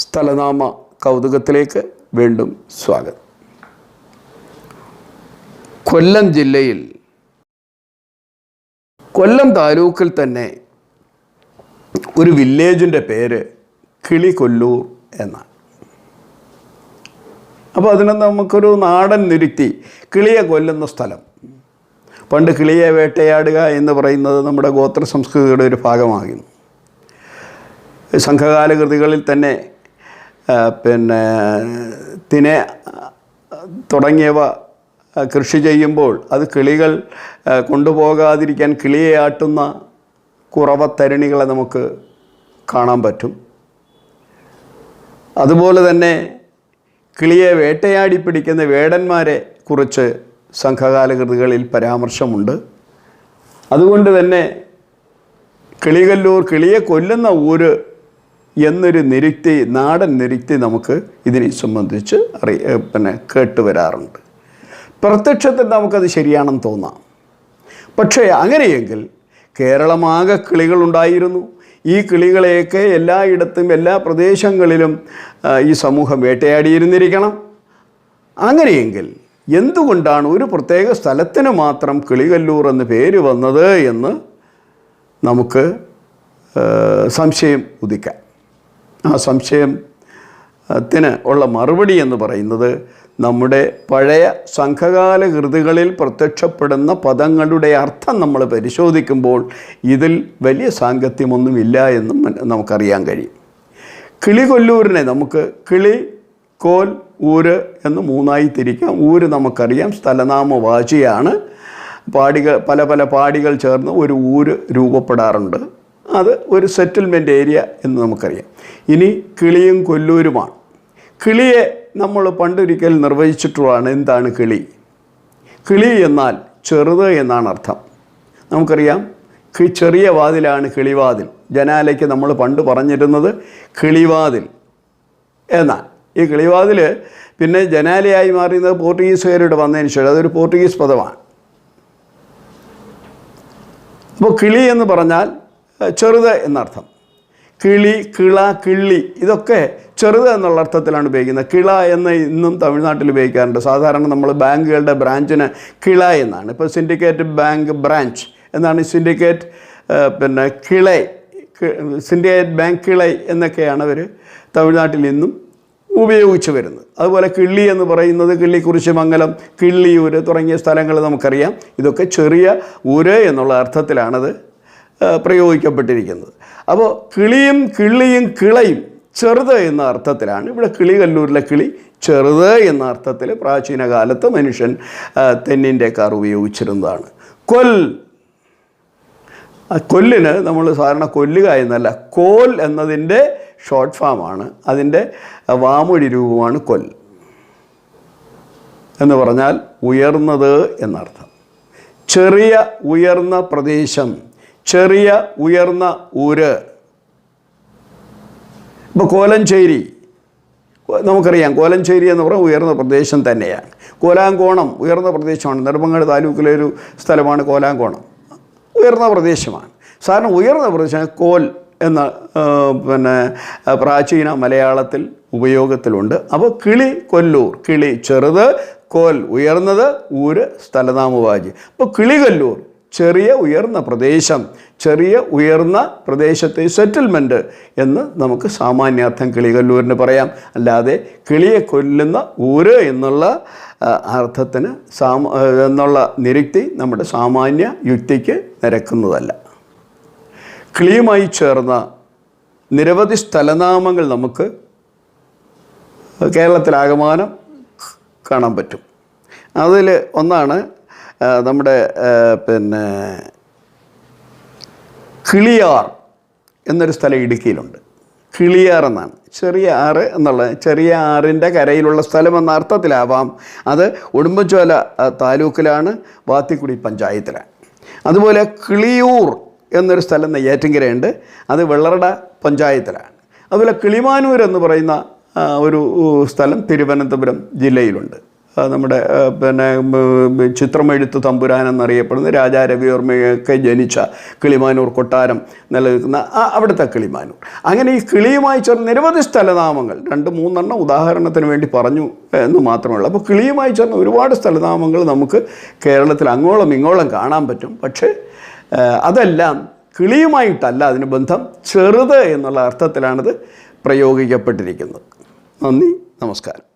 സ്ഥലനാമ കൗതുകത്തിലേക്ക് വീണ്ടും സ്വാഗതം. കൊല്ലം ജില്ലയിൽ കൊല്ലം താലൂക്കിൽ തന്നെ ഒരു വില്ലേജിന്റെ പേര് കിളികൊല്ലൂർ എന്നാണ്. അപ്പോൾ അതിനെ നമുക്കൊരു നാടൻ നിരുത്തി കിളിയെ കൊല്ലുന്ന സ്ഥലം. പണ്ട് കിളിയെ വേട്ടയാടുക എന്ന് പറയുന്നത് നമ്മുടെ ഗോത്ര സംസ്കൃതിയുടെ ഒരു ഭാഗമാകുന്നു. സംഘകാല കൃതികളിൽ തന്നെ പിന്നെ തിനെ തുടങ്ങിയവ കൃഷി ചെയ്യുമ്പോൾ അത് കിളികൾ കൊണ്ടുപോകാതിരിക്കാൻ കിളിയെ ആട്ടുന്ന കുറവത്തരണികളെ നമുക്ക് കാണാൻ പറ്റും. അതുപോലെ തന്നെ കിളിയെ വേട്ടയാടി പിടിക്കുന്ന വേടന്മാരെ കുറിച്ച് സംഘകാല കൃതികളിൽ പരാമർശമുണ്ട്. അതുകൊണ്ട് തന്നെ കിളികല്ലൂർ കിളിയെ കൊല്ലുന്ന ഊര് എന്നൊരു നിരുക്തി നാടൻ നിരുക്തി നമുക്ക് ഇതിനെ സംബന്ധിച്ച് അറി പിന്നെ കേട്ട് വരാറുണ്ട്. പ്രത്യക്ഷത്തിൽ നമുക്കത് ശരിയാണെന്ന് തോന്നാം. പക്ഷേ അങ്ങനെയെങ്കിൽ കേരളമാകെ കിളികളുണ്ടായിരുന്നു ഈ കിളികളെയൊക്കെ എല്ലായിടത്തും എല്ലാ പ്രദേശങ്ങളിലും ഈ സമൂഹം വേട്ടയാടിയിരുന്നിരിക്കണം. അങ്ങനെയെങ്കിൽ എന്തുകൊണ്ടാണ് ഒരു പ്രത്യേക സ്ഥലത്തിന് മാത്രം കിളികല്ലൂർ എന്ന് പേര് വന്നത് എന്ന് നമുക്ക് സംശയം ഉദിക്കാം. ആ സംശയത്തിന് ഉള്ള മറുപടി എന്ന് പറയുന്നത് നമ്മുടെ പഴയ സംഘകാല കൃതികളിൽ പ്രത്യക്ഷപ്പെടുന്ന പദങ്ങളുടെ അർത്ഥം നമ്മൾ പരിശോധിക്കുമ്പോൾ ഇതിൽ വലിയ സാങ്കത്യമൊന്നുമില്ല എന്നും നമുക്കറിയാൻ കഴിയും. കിളികൊല്ലൂരിനെ നമുക്ക് കിളി കോൽ ഊര് എന്ന് മൂന്നായി തിരിക്കാം. ഊര് നമുക്കറിയാം സ്ഥലനാമ വാചിയാണ് പാടികൾ പല പല പാടികൾ ചേർന്ന് ഒരു ഊര് രൂപപ്പെടാറുണ്ട്. അത് ഒരു സെറ്റിൽമെന്റ് ഏരിയ എന്ന് നമുക്കറിയാം. ഇനി കിളിയും കൊല്ലൂരുമാണ്. കിളിയെ നമ്മൾ പണ്ടൊരിക്കൽ നിർവചിച്ചിട്ടുള്ളതാണ് എന്താണ് കിളി? കിളി എന്നാൽ ചെറുത് എന്നാണ് അർത്ഥം. നമുക്കറിയാം ചെറിയ വാതിലാണ് കിളിവാതിൽ. ജനാലയ്ക്ക് നമ്മൾ പണ്ട് പറഞ്ഞിരുന്നത് കിളിവാതിൽ. എന്നാൽ ഈ കിളിവാതിൽ പിന്നെ ജനാലയായി മാറിയത് പോർട്ടുഗീസുകാരോട് വന്നതിന് ശേഷം അതൊരു പോർട്ടുഗീസ് പദമാണ്. അപ്പോൾ കിളി എന്ന് പറഞ്ഞാൽ ചെറുത് എന്നർത്ഥം. കിളി കിള കിള്ളി ഇതൊക്കെ ചെറുത് എന്നുള്ള അർത്ഥത്തിലാണ് ഉപയോഗിക്കുന്നത്. കിള എന്ന് ഇന്നും തമിഴ്നാട്ടിൽ ഉപയോഗിക്കാറുണ്ട്. സാധാരണ നമ്മൾ ബാങ്കുകളുടെ ബ്രാഞ്ചിന് കിള എന്നാണ്. ഇപ്പോൾ സിൻഡിക്കേറ്റ് ബാങ്ക് ബ്രാഞ്ച് എന്നാണ് സിൻഡിക്കേറ്റ് പിന്നെ കിള സിൻഡിക്കേറ്റ് ബാങ്ക് കിളൈ എന്നൊക്കെയാണ് അവർ തമിഴ്നാട്ടിൽ ഇന്നും ഉപയോഗിച്ച് വരുന്നത്. അതുപോലെ കിള്ളി എന്ന് പറയുന്നത് കിള്ളിക്കുറിശി മംഗലം കിള്ളിയൂര് തുടങ്ങിയ സ്ഥലങ്ങൾ നമുക്കറിയാം. ഇതൊക്കെ ചെറിയ ഊര് എന്നുള്ള അർത്ഥത്തിലാണത്. പ്രയോഗിക്കപ്പെട്ടിരിക്കുന്നത്. അപ്പോൾ കിളിയും കിള്ളിയും കിളയും ചെറുത് എന്ന അർത്ഥത്തിലാണ്. ഇവിടെ കിളികല്ലൂരിലെ കിളി ചെറുത് എന്ന അർത്ഥത്തിൽ പ്രാചീന കാലത്ത് മനുഷ്യൻ തെന്നിന്റെ കാർ ഉപയോഗിച്ചിരുന്നതാണ്. കൊൽ. കൊല്ലിന് നമ്മൾ സാധാരണ കൊല്ലുക എന്നല്ല കോൽ എന്നതിന്റെ ഷോർട്ട് ഫാമാണ്. അതിന്റെ വാമൊഴി രൂപമാണ് കൊൽ. എന്ന് പറഞ്ഞാൽ ഉയർന്നത് എന്നർത്ഥം. ചെറിയ ഉയർന്ന പ്രദേശം. ചെറിയ ഉയർന്ന ഊര്. ഇപ്പോൾ കോലഞ്ചേരി നമുക്കറിയാം കോലഞ്ചേരി എന്ന് പറഞ്ഞാൽ ഉയർന്ന പ്രദേശം തന്നെയാണ്. കോലാങ്കോണം ഉയർന്ന പ്രദേശമാണ്. നെടുമങ്ങാട് താലൂക്കിലെ ഒരു സ്ഥലമാണ് കോലാങ്കോണം. ഉയർന്ന പ്രദേശമാണ്. സാധാരണ ഉയർന്ന പ്രദേശം കോൽ എന്ന പിന്നെ പ്രാചീന മലയാളത്തിൽ ഉപയോഗത്തിലുണ്ട്. അപ്പോൾ കിളി കൊല്ലൂർ കിളി ചെറുത് കോൽ ഉയർന്നത് ഊര് സ്ഥലനാമവാചി. അപ്പോൾ കിളികൊല്ലൂർ ചെറിയ ഉയർന്ന പ്രദേശം ചെറിയ ഉയർന്ന പ്രദേശത്തെ സെറ്റിൽമെന്റ് എന്ന് നമുക്ക് സാമാന്യാർത്ഥം കിളികല്ലൂരിന് പറയാം. അല്ലാതെ കിളിയെ കൊല്ലുന്ന ഊര് എന്നുള്ള അർത്ഥത്തിന് സാമ എന്നുള്ള നിരുക്തി നമ്മുടെ സാമാന്യ യുക്തിക്ക് നിരക്കുന്നതല്ല. കിളിയുമായി ചേർന്ന നിരവധി സ്ഥലനാമങ്ങൾ നമുക്ക് കേരളത്തിലാകമാനം കാണാൻ പറ്റും. അതിൽ ഒന്നാണ് നമ്മുടെ പിന്നെ കിളിയാർ എന്നൊരു സ്ഥലം ഇടുക്കിയിലുണ്ട്. കിളിയാർ എന്നാണ്. ചെറിയ ആറ് എന്നുള്ള ചെറിയ ആറിന്റെ കരയിലുള്ള സ്ഥലം എന്ന അർത്ഥത്തിലാവാം. അത് ഉടുമ്പൻചോല താലൂക്കിലാണ് വാത്തിക്കുടി പഞ്ചായത്തിലാണ് അതുപോലെ കിളിയൂർ എന്നൊരു സ്ഥലം നെയ്യാറ്റിങ്കരയുണ്ട് അത് വെള്ളറട പഞ്ചായത്തിലാണ്. അതുപോലെ കിളിമാനൂർ എന്ന് പറയുന്ന ഒരു സ്ഥലം തിരുവനന്തപുരം ജില്ലയിലുണ്ട്. നമ്മുടെ പിന്നെ ചിത്രമെഴുത്ത് തമ്പുരാൻ എന്നറിയപ്പെടുന്ന രാജാ രവിവർമ്മയൊക്കെ ജനിച്ച കിളിമാനൂർ കൊട്ടാരം നിലനിൽക്കുന്ന അവിടുത്തെ കിളിമാനൂർ. അങ്ങനെ ഈ കിളിയുമായി ചേർന്ന് നിരവധി സ്ഥലനാമങ്ങൾ രണ്ട് മൂന്നെണ്ണം ഉദാഹരണത്തിന് വേണ്ടി പറഞ്ഞു എന്ന് മാത്രമേ ഉള്ളൂ അപ്പോൾ കിളിയുമായി ചേർന്ന് ഒരുപാട് സ്ഥലനാമങ്ങൾ നമുക്ക് കേരളത്തിൽ അങ്ങോളം ഇങ്ങോളം കാണാൻ പറ്റും. പക്ഷേ അതെല്ലാം കിളിയുമായിട്ടല്ല അതിന് ബന്ധം ചെറുത് എന്നുള്ള അർത്ഥത്തിലാണിത് പ്രയോഗിക്കപ്പെട്ടിരിക്കുന്നത്. നന്ദി നമസ്കാരം.